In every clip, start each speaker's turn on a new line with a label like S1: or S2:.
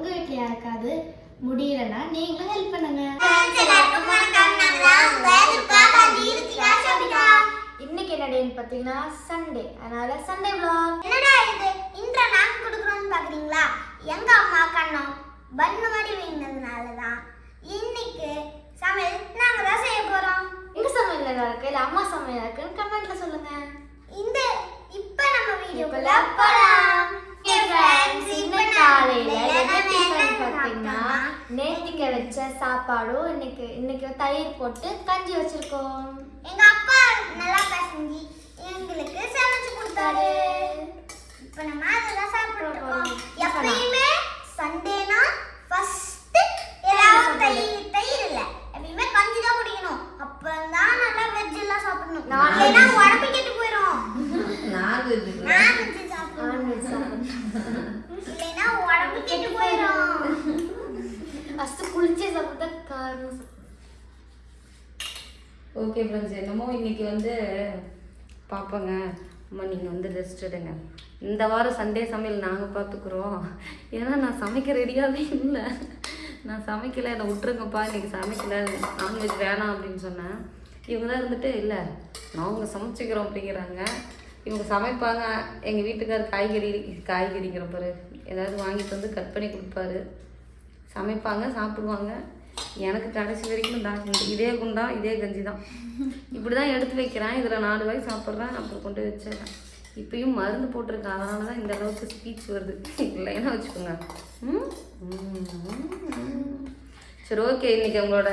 S1: உங்க வீட்ல யாருக்காவது முடியலன்னா நீங்களும் ஹெல்ப் பண்ணுங்க. இன்னைக்கு என்ன டேன்னு பார்த்தீங்கன்னா சண்டே அதனால சண்டே vlog.
S2: என்னடா இது? நாங்க கொடுக்குறோம்னு பாக்குறீங்களா? எங்க அம்மா கண்ணம் பண்ணு மாதிரி வீங்கினதுனால தான் இன்னைக்கு சமையல் நாங்க தான் செய்ய போறோம்.
S1: எங்க சமையல் நல்லா இருக்கு? இல்ல அம்மா சமையல் இருக்குன்னு கமெண்ட்ல சொல்லுங்க.
S2: இந்த இப்ப நம்ம வீடியோக்குள்ள
S1: இப்ப நேத்திக்கு வச்ச சாப்பாடும் இன்னைக்கு இன்னைக்கு தயிர் போட்டு கஞ்சி வச்சிருக்கோம்.
S2: எங்க அப்பா நல்லா பசஞ்சி எங்களுக்கு சமைச்சு கொடுத்தாரு. இப்ப நம்ம அதெல்லாம் சாப்பிட போறோம் எப்பயுமே சண்டேனா ஃபர்ஸ்ட் எல்லாரும் தயிர் தயிர் இல்ல. எப்பயுமே கஞ்சி தான் குடிக்கணும். அப்பதான் நல்லா வெஜ் எல்லாம் சாப்பிடணும். உடம்பு கெட்டு போயிடும்
S3: நான்வெஜ்
S2: இல்லைன்னா உடம்பு கெட்டு போயிடும்
S1: சாப்பிட்டா காரணம்
S3: ஓகே ஃப்ரெண்ட்ஸ் என்னமோ இன்னைக்கு வந்து பார்ப்போங்க அம்மா நீங்கள் வந்து ரெஸ்ட் எடுங்க. இந்த வாரம் சண்டே சமையல் நாங்கள் பார்த்துக்குறோம் ஏன்னா நான் சமைக்க ரெடியாகவே இல்லை. நான் சமைக்கலை என்னை விட்டுருங்கப்பா. இன்றைக்கி சமைக்கலை. நான்வெஜ் வேணாம் அப்படின்னு சொன்னேன். இவங்க தான் இருந்துட்டு இல்லை நாங்கள் சமைச்சிக்கிறோம் அப்படிங்கிறாங்க. இவங்க சமைப்பாங்க. எங்கள் வீட்டுக்கார் காய்கறி காய்கறிங்கிற பாரு. ஏதாவது வாங்கிட்டு வந்து கட் பண்ணி கொடுப்பாரு. சமைப்பாங்க சாப்பிடுவாங்க. எனக்கு கடைசி வரைக்கும் தான் இதே குண்டா இதே கஞ்சி தான். இப்படி தான் எடுத்து வைக்கிறேன். இதில் நாலு வாய் சாப்பிட்றேன். அப்புறம் கொண்டு வச்சேன் இப்பயும் மருந்து போட்டிருக்கேன். அதனால தான் இந்த அளவுக்கு ஸ்பீச் வருது. இல்லைன்னா வச்சுக்கோங்க. ம்? சரி ஓகே இன்னைக்கு உங்களோட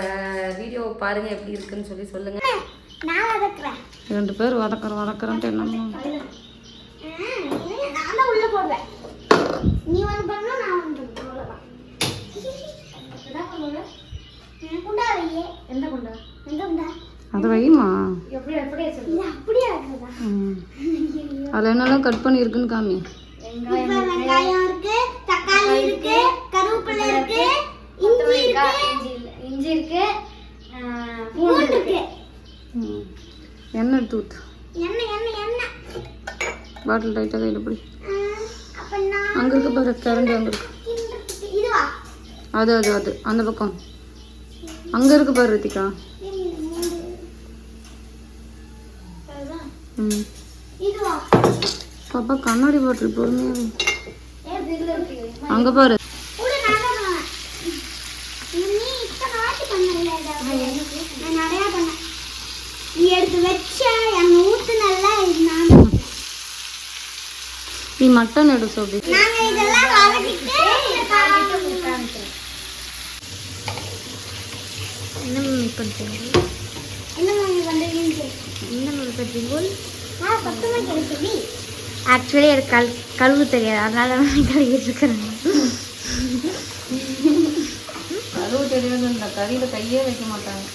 S3: வீடியோ பாருங்கள் எப்படி இருக்குன்னு சொல்லி சொல்லுங்கள்
S2: நான் வதக்குறேன்
S3: ரெண்டு பேர் வதக்குறோம் வதக்குறோன்ட்டு
S2: குண்டா
S3: அதை
S2: இருக்கிறதா
S3: அதில் என்னெல்லாம் கட் பண்ணியிருக்குன்னு காமி.
S2: வெங்காயம் இருக்கு தக்காளி இருக்கு கருவேப்பிலை இருக்கு இஞ்சி
S1: கொத்தமல்லி
S2: இருக்கு
S1: இஞ்சி இல்ல இஞ்சி இருக்கு ஆஹ், பூண்டு
S2: பூண்டு
S1: இருக்கு
S2: இருக்கு.
S3: ம். எண்ணெய் எடுத்து ஊற்று
S2: எண்ணெய் எண்ணெய் எண்ணெய்.
S3: பாட்டில் டைட்டாக கையில் பிடி. அங்கே இருக்கு பாரு கரண்டி அங்கே இருக்கு. அது அது அது அந்த பக்கம். அங்கே இருக்கு பாரு ரித்திகா. ம். பாப்பா கண்ணாடி பாட்டில் பொறுமையாக அங்கே பாரு.
S2: நீ எடுத்து வச்ச எண்ணெய் ஊத்துனல்ல இது நான் தான்.
S3: நீ மட்டன் எடு சோபி.
S2: நாங்க இதெல்லாம் வதக்கிட்டு
S1: என்ன மம்மி
S2: என்ன
S1: என்ன ஆக்சுவலி எனக்கு கல் கழுவு தெரியாது. அதனால நான் கழுவிட்டு இருக்கிறேன்
S3: கழுவு தெரியாது இந்த கறியில் கையே வைக்க மாட்டாங்க.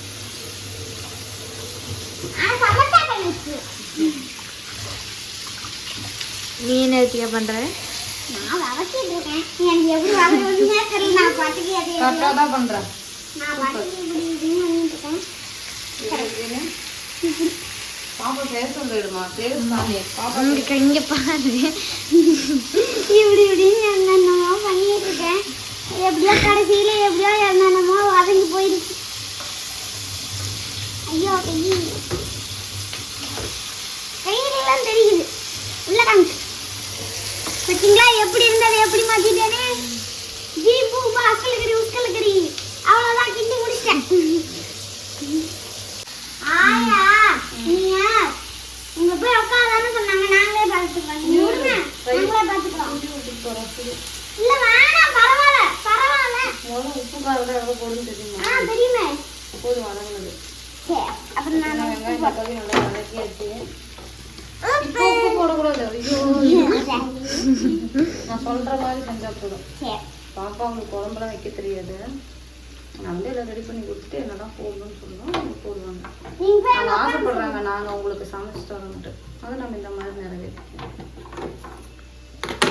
S1: நீ என்ன ரித்திகா பண்ற?
S2: நான் இருக்கேன் எனக்கு எப்படி வதக்குறதுன்னே தெரியல. நான் பாட்டுக்கு எதை
S3: கரெக்டாக தான் பண்ணுறேன்
S2: நான் பாட்டுக்கு இப்படி இப்படின்னு பண்ணிட்டு இருக்கேன்
S3: பாப்பா பேச சொல்லிடுமா? பேச சாமி. பாப்பா
S1: இங்க இங்க பாரு.
S2: இப்படி இப்படின்னு என்னென்னமோ பண்ணிட்டு இருக்கேன் எப்படியோ கடைசியில எப்படியோ என்னென்னமோ வதங்கி போயிடுச்சு. ஐயோ கையிலாம் தெரியுது உள்ள காமிச்சு பார்த்தீங்களா எப்படி இருந்தது எப்படி மாத்திட்டேனே ஜீ பூ பா அக்கலுக்கறி உஸ்கலுக்கறி அவ்வளோதான் கிண்டி முடிச்சிட்டேன் ஆயா நீங்க உங்க போய் உட்காதானே சொன்னாங்க நாங்களே பார்த்துக்கிறோம் நீங்க விடுங்க நாங்களே பார்த்துக்கிறோம் இல்ல வேணாம் பரவாயில்ல பரவாயில்ல
S3: முதல்ல உப்பு காரம் எவ்வளோ போடுன்னு தெரியுமா
S2: ஆ தெரியுமே
S3: போதும் வதங்கினது
S2: சரி அப்புறம் நான்
S3: நான் வெங்காயம் தக்காளி நல்லா வதக்கியாச்சு இப்போ உப்பு போடக்கூடாது ஐயோ நான் சொல்ற மாதிரி செஞ்சா போதும். பாப்பா அவங்களுக்கு குழம்புலாம் வைக்க தெரியாது. நான் வந்து எல்லாம் ரெடி பண்ணி கொடுத்துட்டு என்னதான் போடணும்னு சொன்னோம் அவங்க போடுவாங்க. அவங்க ஆசைப்படுறாங்க நாங்கள் உங்களுக்கு சமைச்சு தரோம்ட்டு அதை நம்ம இந்த மாதிரி நிறைவேற்றோம்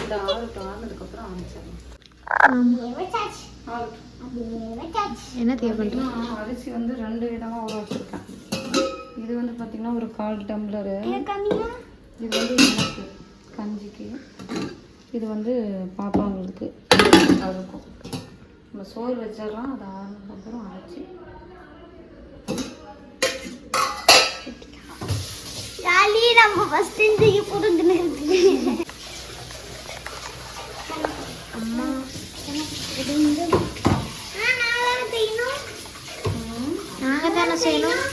S3: இந்த ஆறுட்டு ஆறுனதுக்கப்புறம் ஆரம்பிச்சிடலாம்.
S1: என்ன தேவை பண்ற?
S3: பார்த்தீங்கன்னா அரிசி வந்து ரெண்டு விதமாக ஊற வச்சுருக்கேன். இது வந்து பார்த்தீங்கன்னா ஒரு கால் டம்ளரு. இது வந்து கஞ்சிக்கு. இது வந்து பாப்பாங்களுக்கு இருக்கும். நம்ம சோறு வச்சிடலாம் அது ஆறுனதுக்கப்புறம் அரைச்சி
S2: நம்ம ஃபர்ஸ்ட் இன்றைக்கு போட்டுன்னு அம்மா. நாங்கள் தானே செய்யணும்?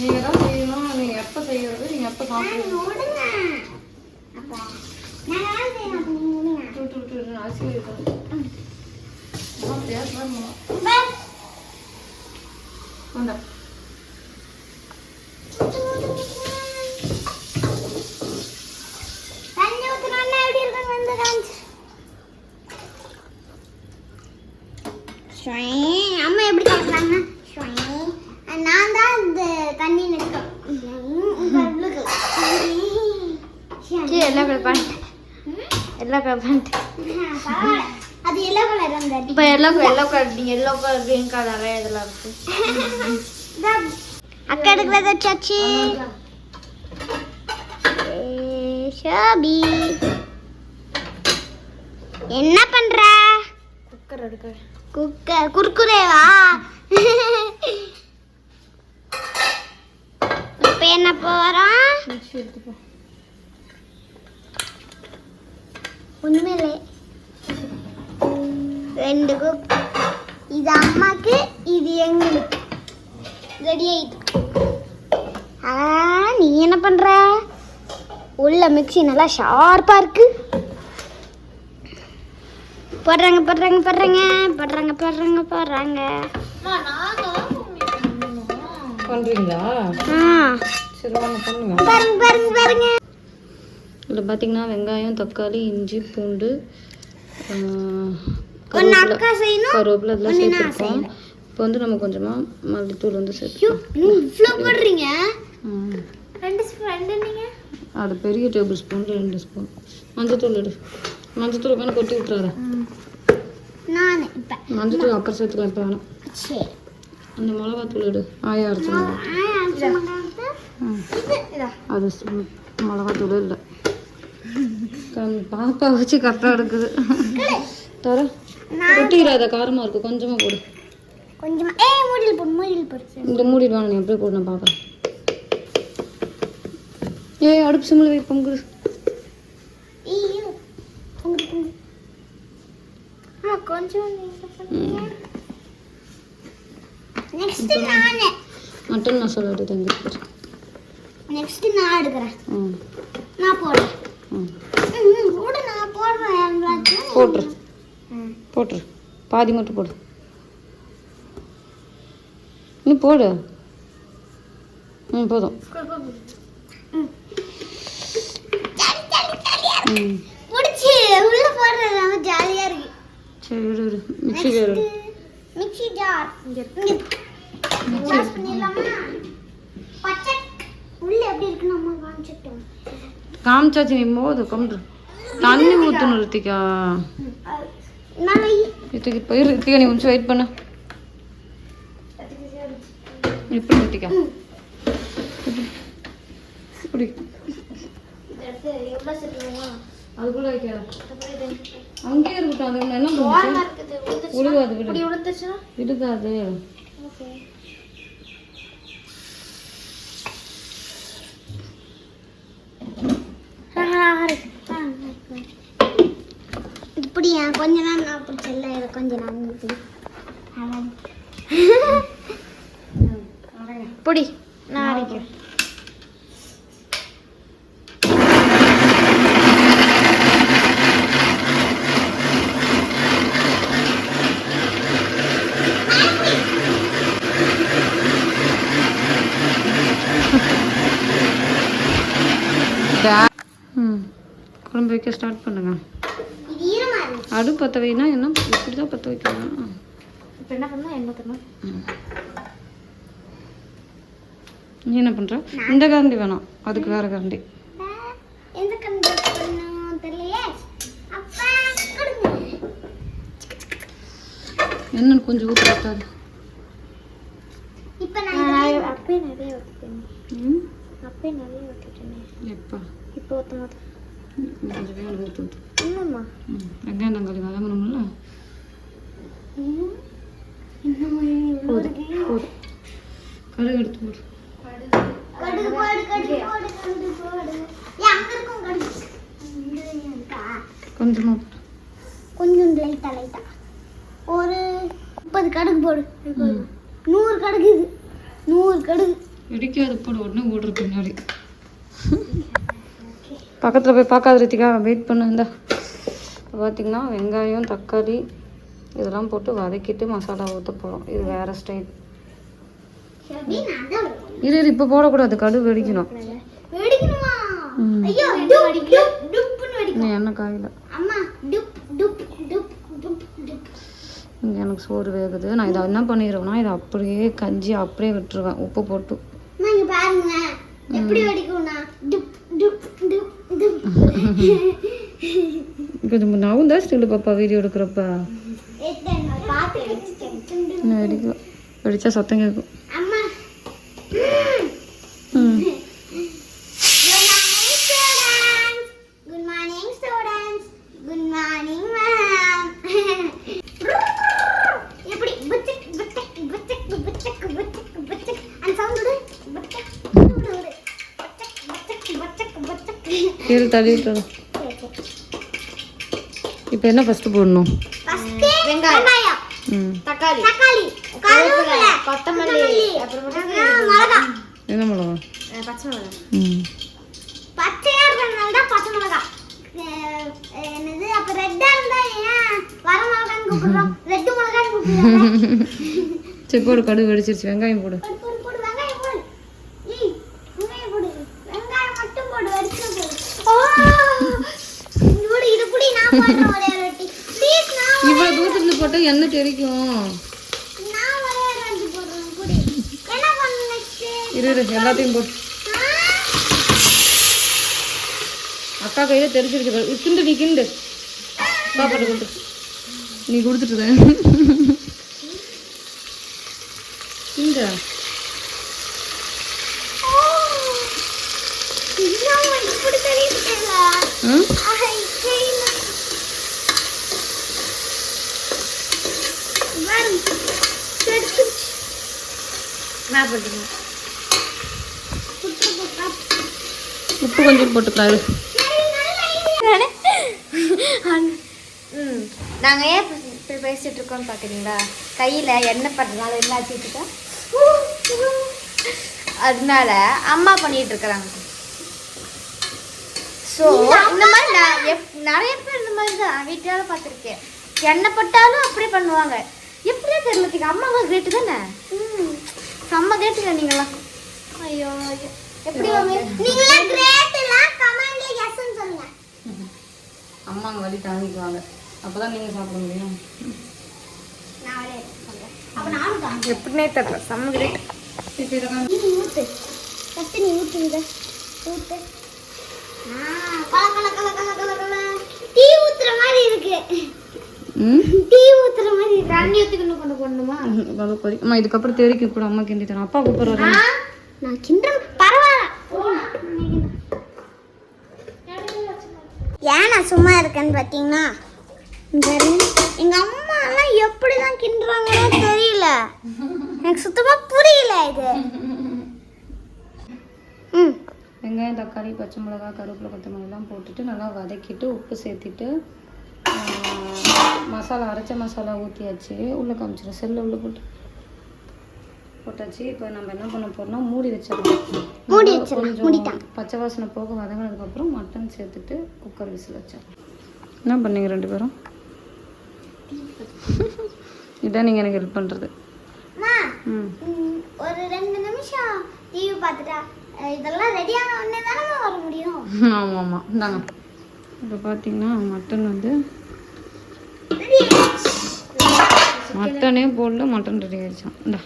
S3: நீங்கள் தான் செய்யணும்? நீங்கள் எப்போ செய்யறது நீங்கள் எப்போ சாப்பிடுறது?
S2: அம்மா எப்படி காட்டுறாங்க நான் தான் இந்த தண்ணி நிற்கும்
S1: என்ன கலர் எல்லோ கலர் பேண்ட்
S2: அது எல்லோ கலர் அந்த
S1: இப்போ எல்லோ எல்லோ கலர் நீங்கள் எல்லோ கலர் க்ரீன் கலர் நிறைய இதெல்லாம் இருக்கு?
S2: அக்கா எடுக்கிறத வச்சாச்சு. ஷோபி என்ன பண்ற?
S1: குக்கர் எடுக்க.
S2: குக்கர் குர்குரேவா? இப்போ என்ன போறோம்?
S3: மிக்ஸி எடுத்துப்போ
S2: ஒண்ணுமே இல்லை ரெண்டு குக் இது அம்மாக்கு இது எங்களுக்கு. ரெடி ஆயிட்டு ஆ நீ என்ன பண்ற? உள்ள மிக்ஸி நல்லா ஷார்ப்பா இருக்கு. போடுறாங்க போடுறாங்க போடுறாங்க போடுறாங்க போடுறாங்க போடுறாங்க.
S3: பண்ணுறீங்களா
S2: ஆ.
S3: சரி வாங்க பண்ணுங்க.
S2: பாருங்க பாருங்க பாருங்க.
S3: இதில் பார்த்தீங்கன்னா வெங்காயம் தக்காளி இஞ்சி பூண்டு கருவேப்பிலை இதெல்லாம் சேர்த்துருக்கோம். இப்போ வந்து நம்ம கொஞ்சமாக மல்லித்தூள் வந்து சேர்த்துக்கோம் அது பெரிய டேபிள் ஸ்பூன் ரெண்டு ஸ்பூன் மஞ்சத்தூள் எடு. மஞ்சத்தூள் வேணா கொட்டி விட்டுறாத. மஞ்சத்தூள் அப்புறம் சேர்த்துக்கலாம் இப்போ வேணாம். அந்த மிளகாத்தூள் எடு. ஆயா அரைச்சி ம். அது மிளகாத்தூள் இல்லை. பாப்பா வச்சு கரெக்டாக எடுக்குது. தர கொட்டிடாத காரமாக இருக்கு. கொஞ்சமாக போடு.
S2: கொஞ்சமா. ஏய் மூடியில் போடு மூடியில் போடு.
S3: இந்த மூடிட்டு வாங்க நீ அப்படியே போடு நான் பார்க்குறேன் ஏய் அடுப்பு சிம்மில் வை
S2: பொங்கு
S3: மட்டன் மசாலா எடுத்து தங்கிட்டு
S2: நெக்ஸ்ட் நான் எடுக்கிறேன். நான் போடுறேன்.
S3: போட்டுரு. போட்டுரு. பாதி மட்டும் போடு. நீ போடு. ம் போதும்.
S2: ஜாலியா இருக்கு
S3: சரி விடு விடு. மிக்ஸி வேறு
S2: மிக்ஸி ஜார் இங்க வாஷ் பண்ணிடலாமா பச்சை உள்ள எப்படி இருக்குன்னு அம்மா காமிச்சிட்டோம்
S3: காமிச்சாச்சு நீ போது கொண்டு தண்ணி ஊற்றணும் ரித்திகா. ரித்திகா போய் ரித்திகா நீ கொஞ்சம் வெயிட் பண்ணு. இப்படி ரித்திகா. இப்படி. அதுக்குள்ள வைக்காத அங்கேயே இருக்கட்டும் அது என்ன பண்ணுச்சு உழுகாது விடு.
S1: இப்படி விழுந்துச்சுன்னா
S3: விடுகாது
S1: ஓகே
S2: இப்படியா? கொஞ்ச நேரம் நான் பிடிச்சல இது கொஞ்ச நேரம் இப்படி.
S1: பொடி நான் அரைக்கிறேன்
S3: ம் குழம்பு வைக்க ஸ்டார்ட் பண்ணுங்க.
S2: இது ஈரமா இருக்கு
S3: அடுப்பு பற்ற வைனா என்ன? இப்படி தான் பற்ற வைக்கணும்.
S1: இப்போ என்ன பண்ணணும்? என்ன பண்ணணும்?
S3: நீ என்ன பண்ணுற இந்த கரண்டி வேணாம். அதுக்கு வேற கரண்டி.
S2: அப்பா
S3: என்னன்னு கொஞ்சம் ஊற்றி
S2: நான்
S1: அப்பயே நிறைய ஊற்றிட்டேன்
S3: ம்?
S1: அப்பயே நிறைய ஊற்றிட்டேன்
S3: எப்போ?
S1: இப்போ ஊற்ற
S3: கொஞ்சம் வேணும் ஊற்று
S1: என்னம்மா
S3: வெங்காயம் தக்காளி வதங்கணும்ல கடுகு எடுத்து போடு.
S2: கடுகு போடு. கடுகு போடு கடுகு போடு அங்க இருக்கும் கடுகு
S3: கொஞ்சமாக போடு
S2: கொஞ்சம் லைட்டா லைட்டா ஒரு முப்பது கடுகு போடு நூறு கடுகு. இது நூறு கடுகு.
S3: வெடிக்காது போடு உடனே ஓடுற பின்னாடி. பக்கத்தில் போய் பார்க்காத ரித்திகா வெயிட் பண்ணு இந்த. பார்த்தீங்கன்னா வெங்காயம் தக்காளி இதெல்லாம் போட்டு வதக்கிட்டு மசாலா ஊற்ற போகிறோம் இது வேறு ஸ்டைல். இரு இரு இப்போ போடக்கூடாது. கடுகு வெடிக்கணும். எண்ணெய் காயில. இங்கே எனக்கு சோறு வேகுது. நான் இதை என்ன பண்ணிடுவேன்னா இதை அப்படியே கஞ்சி அப்படியே விட்டுருவேன். உப்பு போட்டு
S2: அம்மா, இங்க பாருங்க எப்படி வெடிக்கும்னா டுப் டுப் டுப் டுப்
S3: கொஞ்சம் நவும் தான் ஸ்டில் பாப்பா வீடியோ எடுக்கிறப்ப. வெடிக்கும் வெடிச்சா சத்தம் கேட்கும். தள்ளி விட்டுறோம் இப்போ என்ன ஃபஸ்ட்டு போடணும்?
S2: ஃபர்ஸ்ட் வெங்காயம்.
S3: ம்.
S1: தக்காளி.
S2: தக்காளி. கருவேப்பிலை
S1: கொத்தமல்லி
S3: என்ன மிளகா?
S1: பச்சை மிளகாய்
S3: ம்.
S2: பச்சையா இருக்கிறதுனால தான் பச்சை மிளகா. அஹ் என்னது? அப்ப ரெட்டா இருந்தா ஏன் வர மிளகான்னு கூப்பிடுறோம்? ரெட்டு மிளகான்னு கூப்பிடுறோம்
S3: சரி போடு கடுகு வெடிச்சிருச்சு. வெங்காயம் போடு
S2: போடு போடு போடு வெங்காயம் போடு ஏய் வெங்காயம் போடு வெங்காயம் மட்டும் போடு வரிசை போடு ஓ இது போடு இது புடி நான் போடுறேன் ஒரே ஒரு ரொட்டி ப்ளீஸ் நான்
S3: இவ்வளோ தூரத்தில் போட்டால் எண்ணெய் தெரிக்கும்
S2: நான் ஒரே ஒரு ரொட்டி போடுறேன். புடி என்ன பண்ணு நெக்ஸ்ட்
S3: இரு இரு எல்லாத்தையும் போட்டு அக்கா கையில் பாரு. கிண்டு நீ கிண்டு. பாப்பாட்ட கொடுத்து நீ கொடுத்துட்டு கிண்ட
S2: இன்னும் இப்படி தெரியுதுல
S3: ஆ
S2: ஐ செய்யல வரும் செத்து போட்டா
S3: உப்பு கொஞ்சம் போட்டுக்கலாம்
S1: நாங்கள் ஏன் இப்ப பேசிட்டு இருக்கோம்னு பார்க்குறீங்களா கையில் எண்ணெய் படுறதுனால என்ன ஆச்சுட்டு அதனால அம்மா பண்ணிட்டு இருக்கிறாங்க ஸோ இந்த மாதிரி நான் எப் நிறைய பேர் இந்த மாதிரி தான் வீட்டால பார்த்துருக்கேன். எண்ணெய் பட்டாலும் அப்படியே பண்ணுவாங்க. எப்படியே தெரியல அம்மாங்க கிரேட்டு தானே? செம்ம கேட்டுங்க நீங்களாம் ஐயோ எப்படி
S2: நீங்களே கிரேட் இல்ல கமெண்ட்ல எஸ்ன்னு சொல்லுங்க.
S3: அம்மா அங்கே வழி தாங்கிக்குவாங்க. அப்போ தான் நீங்கள் சாப்பிட முடியும்.
S1: எப்படின்னே தெரியல. செம்ம கிரேட்
S2: ஊத்து. ஃபர்ஸ்ட் நீ ஊத்து இத. ஊத்து. ஆ கல கல கல கல கல டீ ஊத்துற மாதிரி இருக்கு.
S3: ம்?
S2: டீ
S1: கொண்டு போடணுமா?
S3: கொதி அம்மா இதுக்கப்புறம் தெரிக்க கூட அம்மா கிண்டி தரேன் அப்பா கூப்பிட்றாரு.
S2: நான் கிண்டல் பரவாயில்ல. ஏன் நான் சும்மா இருக்கேன்னு பார்த்தீங்கன்னா எங்க அம்மா எல்லாம் எப்படிதான் கிண்டுறாங்களோ தெரியல. எனக்கு சுத்தமா புரியல இது. ம்.
S3: வெங்காயம் தக்காளி பச்சை மிளகாய் கருவேப்பிலை கொத்தமல்லிலாம் போட்டுட்டு நல்லா வதக்கிட்டு உப்பு சேர்த்துட்டு மசாலா அரைச்ச மசாலா ஊற்றியாச்சு உள்ளே காமிச்சிடும் செல்ல உள்ளே போட்டு. போட்டாச்சு. இப்போ நம்ம என்ன பண்ண போறோம்னா மூடி வச்சிடலாம் கொஞ்சம். பச்சை வாசனை போக வதங்கினதுக்கப்புறம் மட்டன் சேர்த்துட்டு குக்கர் விசில் வச்சிடலாம் என்ன பண்ணீங்க ரெண்டு பேரும்? இதான் நீங்கள் எனக்கு ஹெல்ப் பண்ணுறது
S2: ஒரு ரெண்டு நிமிஷம் டிவி பார்த்துட்டா இதெல்லாம் ரெடியான உடனே தானே வர முடியும்?
S3: ஆமாம் ஆமாம் இந்தாங்க. இப்போ பார்த்தீங்கன்னா மட்டன் வந்து மட்டனே போடல மட்டன் ரெடி ஆயிடுச்சான் இந்தா.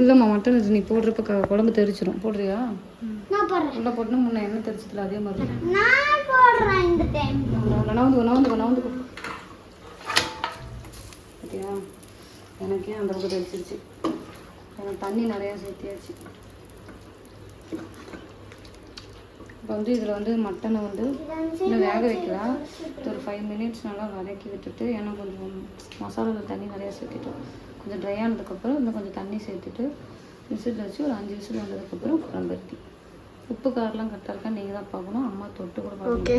S3: இல்லைம்மா மட்டன் நீ போடுறப்ப குழம்பு தெரிச்சிடும் போடுறியா? உள்ள போட்டுனா முன்ன எண்ணெய் தெரிச்சதுல அதே மாதிரி தான்.
S2: நான் போடுறேன் இந்த டைம்
S3: நவுந்து நவுந்து நவுந்து நவுந்து போ. பார்த்தியா எனக்கே அந்த பக்கம் தெரிச்சிருச்சு. எனக்கு தண்ணி நிறையா சேர்த்தியாச்சு. இப்போ வந்து இதில் வந்து மட்டனை வந்து இன்னும் வேக வைக்கலாம். ஒரு ஃபைவ் மினிட்ஸ் நல்லா வதக்கி விட்டுட்டு ஏன்னா கொஞ்சம் மசாலாவில் தண்ணி நிறையா சேர்த்துட்டோம். கொஞ்சம் ட்ரை ஆனதுக்கப்புறம் இன்னும் கொஞ்சம் தண்ணி சேர்த்துட்டு விசில் வச்சு ஒரு அஞ்சு விசில் வந்ததுக்கப்புறம் குழம்பு ஊற்றி உப்பு காரெலாம் கரெக்டாக இருக்கா? நீங்கள் தான் பார்க்கணும். அம்மா தொட்டு கூட
S1: ஓகே.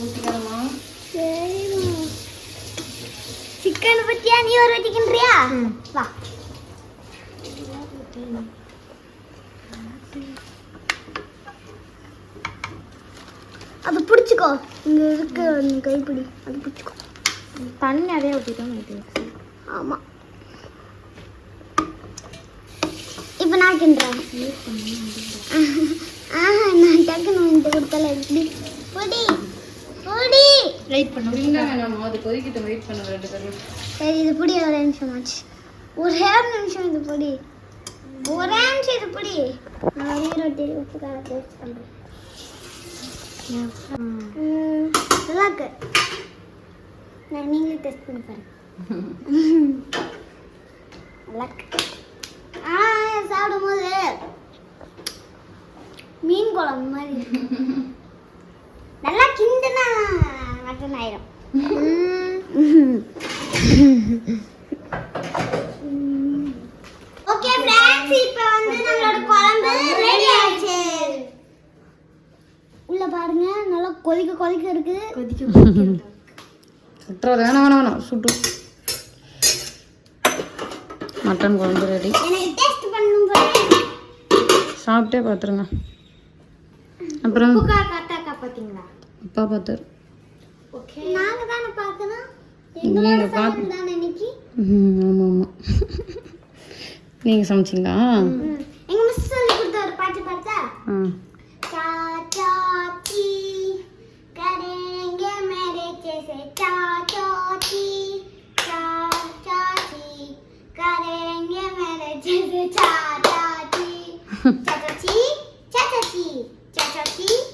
S3: ஊற்றிக்கலாமா
S2: சிக்கன் பத்தியா நீ ஒரு வச்சுக்கின்றியா வா. அது பிடிச்சிக்கோ. இங்க இருக்கு கைப்பிடி அது பிடிச்சிக்கோ.
S1: தண்ணி நிறைய ஊற்றிட்டோம் நினைக்கிறேன்
S2: ஆமா. இப்போ நான் கிண்டுறேன். ஆஹா நான் டக்குன்னு வந்து கொடுத்தல எப்படி பொடி. பொடி
S1: வெயிட் பண்ண
S3: அது கொதிக்கிட்டு வெயிட் ரெண்டு பேரும்.
S2: சரி இது பொடி ஒரே நிமிஷம் ஆச்சு. ஒரே நிமிஷம் இது பொடி. ஒரே நிமிஷம் இது பொடி. நான் ஒரே ரொட்டி உப்பு கார டேஸ்ட் பண்ணுறேன் நல்லா இருக்கு. நான் நீங்களே டெஸ்ட் பண்ணி பாருங்க. நல்லா இருக்கு. ஆ சாப்பிடும்போது மீன் குழம்பு மாதிரி. நல்லா கிண்டுனா மட்டன் ஆயிரும். ஓகே ஃப்ரெண்ட்ஸ் இப்போ வந்து நம்மளோட குழம்பு ரெடி ஆயிடுச்சு. உள்ள பாருங்க நல்லா கொதிக்க கொதிக்க இருக்கு.
S1: கொதிக்க
S3: விட்டுறாத வேணாம் வேணாம் வேணாம். சுட்டு. மட்டன் குழம்பு ரெடி
S2: எனக்கு டேஸ்ட் பண்ணணும் போல
S3: சாப்பிட்டே பார்த்துருங்க அப்புறம்
S1: பார்த்தீங்களா
S3: அப்பா பார்த்தார்
S1: ஓகே.
S2: நாங்க தான பார்க்கணும்
S3: நீங்க சமைச்சீங்களா?
S2: எங்க மிஸ் சொல்லி கொடுத்த ஒரு பாட்டு பார்த்தா சா சா
S1: மேரே ஜெய்சே சா சா கி மேரே ஜெய்சே சா சா. கி சா.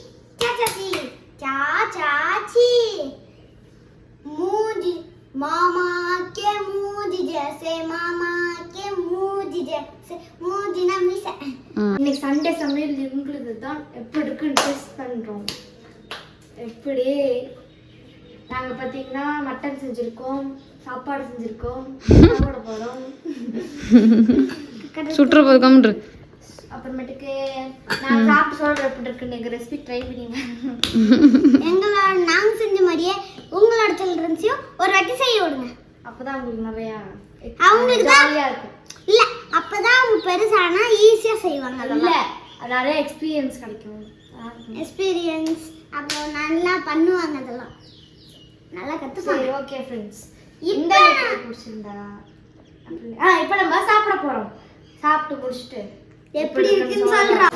S1: பார்த்தீங்கன்னா மட்டன் செஞ்சுருக்கோம் சாப்பாடு செஞ்சுருக்கோம் சாப்பிட போகிறோம்
S3: சுற்றுற போது கம்ன்று
S1: அப்புறமேட்டுக்கு நான் சாப்பிட்டு சொல்கிறேன் எப்படி இருக்குன்னு எங்கள் ரெசிபி ட்ரை பண்ணிங்க.
S2: எங்களோட நாங்க செஞ்ச மாதிரியே உங்களோட சில்ட்ரன்ஸையும் ஒரு வாட்டி செய்ய விடுங்க.
S1: அப்போ தான் உங்களுக்கு நிறையா
S2: அவங்களுக்கு தான்
S1: ஜாலியாக இருக்கும்.
S2: இல்ல அப்பதான் அவங்க பெருசானா ஈஸியா செய்வாங்க
S1: இல்லை நிறைய எக்ஸ்பீரியன்ஸ் கிடைக்கும்.
S2: எக்ஸ்பீரியன்ஸ் அப்புறம் நல்லா பண்ணுவாங்க அதெல்லாம். நல்லா
S1: சரி
S2: கத்துப்பாங்க
S1: ஓகே ஃப்ரெண்ட்ஸ் இந்த பிடிச்சிருந்தா? அப்படி- ஆ இப்போ நம்ம சாப்பிட போகிறோம் சாப்பிட்டு முடிச்சுட்டு.
S2: எப்படி இருக்குன்னு சொல்றா.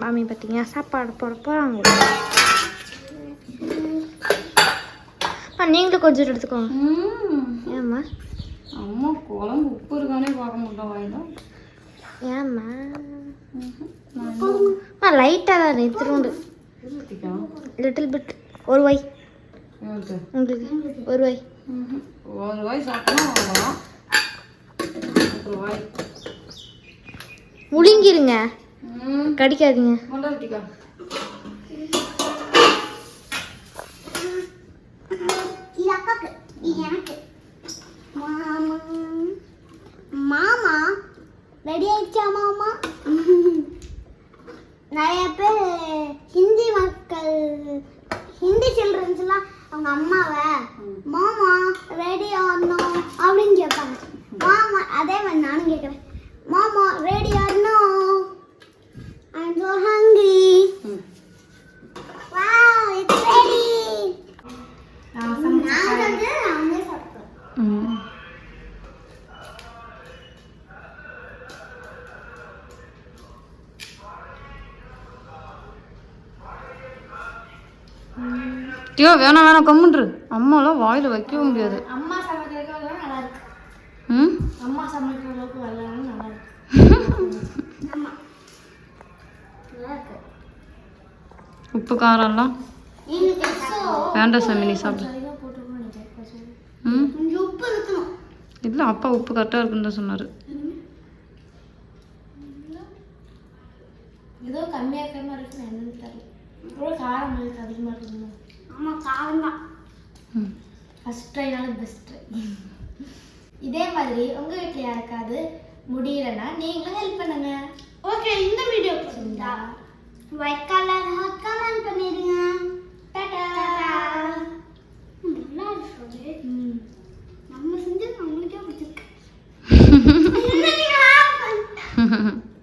S1: மாமி பார்த்தீங்கன்னா சாப்பாடு போட போகிறாங்க நீங்களும் கொஞ்சம் எடுத்துக்கோங்க. ஏம்மா?
S3: அம்மா குழம்பு உப்பு இருக்கானே பார்க்க முடியல வாயில.
S1: ஏம்மா? லைட்டாக தான் நிறுத்துருண்டு லிட்டில் பிட் ஒரு வை உங்களுக்கு? ஒரு வை
S3: ஒரு வாய் சாப்பிட்டா அவ்வளோதான் ஒரு வாய்.
S1: முழுங்கிருங்க. கடிக்காதீங்க
S3: மொண்டாட்டிக்கா
S2: இது அக்காக்கு இது எனக்கு மாமா மாமா ரெடி ஆயிடுச்சா மாமா நிறைய பேர் ஹிந்தி மக்கள் ஹிந்தி சில்ட்ரன்ஸ்லாம் அவங்க அம்மாவை மாமா ரெடி ஆகணும் அப்படின்னு கேட்பாங்க மாமா அதே மாதிரி நானும் கேட்குறேன் மாமா ரெடி ஆகணும் I am so hungry
S3: hmm
S2: wow it's ready
S1: நான்
S2: நான் வந்து அவங்களே சாப்பிட்டேன்
S3: ம் ஐயோ வேணாம் வேணாம் கம்முன்று. அம்மாலாம் வாயில் வைக்கவே முடியாது.
S1: அம்மா சமைக்கிறதுக்கு நல்லா இருக்கு.
S3: ம்?
S1: அம்மா சமைக்கிற அளவுக்கு நல்லா இருக்கு.
S2: இருக்கு.
S3: உப்பு காரம்லாம் வேண்டாம் சாமி நீ சாப்பிடு. ம்? இல்லை அப்பா உப்பு கரெக்டாக இருக்குன்னு தான் சொன்னார்.
S1: ஏதோ கம்மியாக இருக்கிற மாதிரி இருக்குன்னு என்னன்னு தெரியல. காரம் இருக்கு அதிகமாக இருக்குங்க
S2: ஆமாம் காரம் தான்.
S1: ஃபஸ்ட் ட்ரைனாலும் பெஸ்ட் இதே மாதிரி உங்கள் வீட்டில் யாருக்காவது முடியலன்னா நீங்களும் ஹெல்ப் பண்ணுங்க.
S2: ஓகே இந்த வீடியோ பிடிச்சிருந்தா ஒயிட் கலர் ஹாட் கமெண்ட் பண்ணிடுங்க. டாடா. நல்லா இருக்கு நம்ம செஞ்சது நம்மளுக்கே பிடிச்சிருக்கு.